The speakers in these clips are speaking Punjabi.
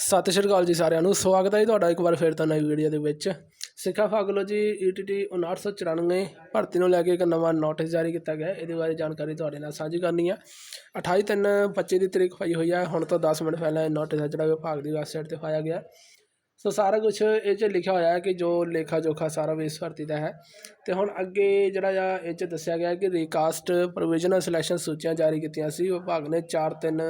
ਸਤਿ ਸ਼੍ਰੀ ਅਕਾਲ ਜੀ ਸਾਰਿਆਂ ਨੂੰ। ਸਵਾਗਤ ਹੈ ਜੀ ਤੁਹਾਡਾ ਇੱਕ ਵਾਰ ਫਿਰ ਤੋਂ ਨਵੀਂ ਵੀਡੀਓ ਦੇ ਵਿੱਚ। ਸਿੱਖਿਆ ਫਾਗਲੋਜੀ ਈਟੀਟੀ 5994 ਭਰਤੀ ਨੂੰ ਲੈ ਕੇ ਇੱਕ ਨਵਾਂ ਨੋਟਿਸ ਜਾਰੀ ਕੀਤਾ ਗਿਆ। ਇਹਦੇ ਬਾਰੇ ਜਾਣਕਾਰੀ ਤੁਹਾਡੇ ਨਾਲ ਸਾਂਝੀ ਕਰਨੀ ਹੈ 28 ਤਿੰਨ 25 ਦੀ ਤਰੀਕ ਪਾਈ ਹੋਈ ਹੈ ਹੁਣ ਤੋਂ 10 ਮਿੰਟ ਪਹਿਲਾਂ ਇਹ ਨੋਟਿਸ ਹੈ ਜਿਹੜਾ ਵਿਭਾਗ ਦੀ ਵੈਬਸਾਈਟ ਤੇ ਪਾਇਆ ਗਿਆ। ਸੋ ਸਾਰਾ ਕੁਝ ਇਹ 'ਚ ਲਿਖਿਆ ਹੋਇਆ ਹੈ ਕਿ ਜੋ ਲੇਖਾ ਜੋਖਾ ਸਾਰਾ ਵੀ ਇਸ ਭਰਤੀ ਦਾ ਹੈ। ਤੇ ਹੁਣ ਅੱਗੇ ਜਿਹੜਾ ਆ, ਇਹ 'ਚ ਦੱਸਿਆ ਗਿਆ ਕਿ ਰੀਕਾਸਟ ਪ੍ਰੋਵੀਜ਼ਨਲ ਸਿਲੈਕਸ਼ਨ ਸੂਚੀਆਂ ਜਾਰੀ ਕੀਤੀਆਂ ਸੀ। ਵਿਭਾਗ ਨੇ 4 3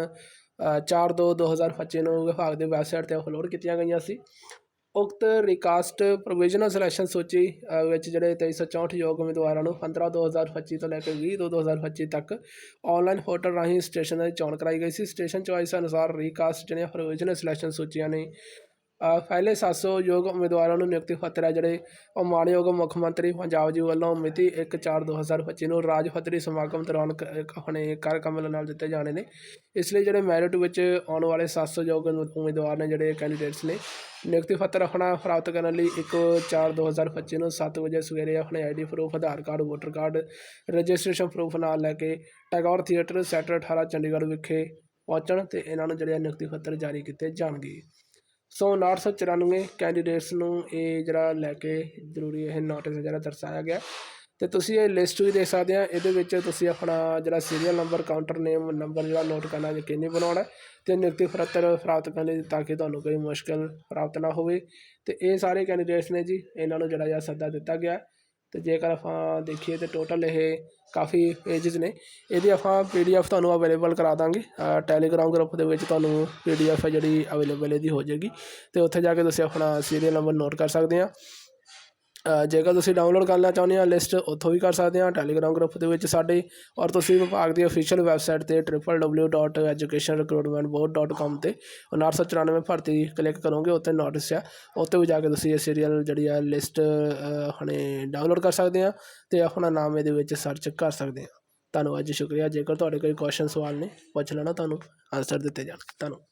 4 2 2025 ਨੂੰ ਵਿਭਾਗ ਦੀ ਵੈਬਸਾਈਟ ਤੇ ਅਪਲੋਡ ਕੀਤੀਆਂ ਗਈਆਂ ਸੀ। ਉਕਤ ਰਿਕਾਸਟ ਪ੍ਰੋਵੀਜ਼ਨਲ ਸਿਲੈਕਸ਼ਨ ਸੂਚੀ ਵਿੱਚ ਜਿਹੜੇ 2364 ਯੋਗ ਉਮੀਦਵਾਰਾਂ ਨੂੰ 15 2025 ਤੋਂ ਲੈ ਕੇ 20 2 2025 ਤੱਕ ਆਨਲਾਈਨ ਪੋਰਟਲ ਰਾਹੀਂ ਸਟੇਸ਼ਨ ਦੀ ਚੋਣ ਕਰਾਈ ਗਈ ਸੀ। ਸਟੇਸ਼ਨ ਚੋਇਸ ਅਨੁਸਾਰ ਰਿਕਾਸਟ ਜਿਹੜੀਆਂ ਪ੍ਰੋਵੀਜ਼ਨਲ ਸਿਲੈਕਸ਼ਨ ਸੂਚੀਆਂ ਨੇ ਪਹਿਲੇ 700 ਯੋਗ ਉਮੀਦਵਾਰਾਂ ਨੂੰ ਨਿਯੁਕਤੀ ਪੱਤਰ ਹੈ ਜਿਹੜੇ ਉਹ ਮਾਣਯੋਗ ਮੁੱਖ ਮੰਤਰੀ ਪੰਜਾਬ ਜੀ ਵੱਲੋਂ ਮਿਤੀ 1/4/2025 ਨੂੰ ਰਾਜ ਪੱਧਰੀ ਸਮਾਗਮ ਦੌਰਾਨ ਕ- ਇੱਕ ਆਪਣੇ ਕਾਰਜਕ੍ਰਮ ਨਾਲ ਦਿੱਤੇ ਜਾਣੇ ਨੇ। ਇਸ ਲਈ ਜਿਹੜੇ ਮੈਰਿਟ ਵਿੱਚ ਆਉਣ ਵਾਲੇ 700 ਯੋਗ ਉਮੀਦਵਾਰ ਨੇ ਜਿਹੜੇ ਕੈਂਡੀਡੇਟਸ ਨੇ, ਨਿਯੁਕਤੀ ਪੱਤਰ ਆਪਣਾ ਪ੍ਰਾਪਤ ਕਰਨ ਲਈ 1/4/2025 ਨੂੰ 7 ਵਜੇ ਸਵੇਰੇ ਆਪਣੇ ID proof Aadhaar card voter card registration proof ਨਾਲ ਲੈ ਕੇ ਟੈਗੋਰ ਥੀਏਟਰ ਸੈਕਟਰ 18 ਚੰਡੀਗੜ੍ਹ ਵਿਖੇ ਪਹੁੰਚਣ ਤੇ ਇਹਨਾਂ ਨੂੰ ਜਿਹੜੇ ਆ ਨਿਯੁਕਤੀ ਪੱਤਰ ਜਾਰੀ ਕੀਤੇ ਜਾਣਗੇ। ਸੋ 994 ਕੈਂਡੀਡੇਟਸ ਨੂੰ ਇਹ ਜਿਹੜਾ ਲੈ ਕੇ ਜ਼ਰੂਰੀ ਇਹ ਨੋਟਿਸ ਜਿਹੜਾ ਦਰਸਾਇਆ ਗਿਆ। ਤੇ ਤੁਸੀਂ ਇਹ ਲਿਸਟ ਵੀ ਦੇਖ ਸਕਦੇ ਆ। ਇਹਦੇ ਵਿੱਚ ਤੁਸੀਂ ਆਪਣਾ ਜਿਹੜਾ serial number counter name number ਜਿਹੜਾ ਨੋਟ ਕਰਨਾ ਯਕੀਨੀ ਬਣਾਉਣਾ ਹੈ ਤੇ ਨਿਯੁਕਤੀ ਪੱਤਰ ਪ੍ਰਾਪਤ ਕਰਨ ਲਈ ਤਾਂ ਕਿ ਤੁਹਾਨੂੰ ਕੋਈ ਮੁਸ਼ਕਲ ਪ੍ਰਾਪਤ ਨਾ ਹੋਵੇ। ਤੇ ਇਹ ਸਾਰੇ ਕੈਂਡੀਡੇਟਸ ਨੇ ਜੀ, ਇਹਨਾਂ ਨੂੰ ਜਿਹੜਾ ਜਿਹਾ ਸੱਦਾ ਦਿੱਤਾ ਗਿਆ। ਤੇ ਜੇਕਰ ਆਪਾਂ ਦੇਖੀਏ ਤੇ ਟੋਟਲ ਇਹ ਕਾਫੀ ਪੇਜਸ ਨੇ। ਇਹਦੀ ਆਪਾਂ ਪੀਡੀਐਫ ਤੁਹਾਨੂੰ ਅਵੇਲੇਬਲ ਕਰਾ ਦਾਂਗੇ। ਟੈਲੀਗ੍ਰਾਮ ਗਰੁੱਪ ਦੇ ਵਿੱਚ ਤੁਹਾਨੂੰ ਪੀਡੀਐਫ ਹੈ ਜਿਹੜੀ ਅਵੇਲੇਬਲ ਇਹਦੀ ਹੋ ਜਾਏਗੀ। ਤੇ ਉੱਥੇ ਜਾ ਕੇ ਤੁਸੀਂ ਆਪਣਾ ਸੀਰੀਅਲ ਨੰਬਰ ਨੋਟ ਕਰ ਸਕਦੇ ਆ। ਜੇਕਰ ਤੁਸੀਂ ਡਾਊਨਲੋਡ ਕਰਨਾ ਚਾਹੁੰਦੇ ਆ ਲਿਸਟ ਉੱਥੋਂ ਵੀ ਕਰ ਸਕਦੇ ਆ ਟੈਲੀਗ੍ਰਾਮ ਗਰੁੱਪ ਦੇ ਵਿੱਚ ਸਾਡੇ ਔਰ ਤੁਸੀਂ ਵਿਭਾਗ ਦੀ ਅਫੀਸ਼ੀਅਲ ਵੈਬਸਾਈਟ ਤੇ www.educationrecruitmentboard.com ਤੇ 994 ਭਰਤੀ ਕਲਿੱਕ ਕਰੋਗੇ, ਉੱਥੇ ਨੋਟਿਸ ਆ। ਉੱਥੇ ਵੀ ਜਾ ਕੇ ਤੁਸੀਂ ਇਹ ਸੀਰੀਅਲ ਜਿਹੜੀ ਆ ਲਿਸਟ ਹੁਣੇ ਡਾਊਨਲੋਡ ਕਰ ਸਕਦੇ ਆ ਤੇ ਆਪਣਾ ਨਾਮ ਇਹਦੇ ਵਿੱਚ ਸਰਚ ਕਰ ਸਕਦੇ ਆ ਧੰਨਵਾਦ ਜੀ, ਸ਼ੁਕਰੀਆ। ਜੇਕਰ ਤੁਹਾਡੇ ਕੋਈ ਕੁਐਸਚਨ ਸਵਾਲ ਨੇ, ਪੁੱਛ ਲੈਣਾ, ਤੁਹਾਨੂੰ ਆਨਸਰ ਦਿੱਤੇ ਜਾਣਗੇ। ਧੰਨਵਾਦ।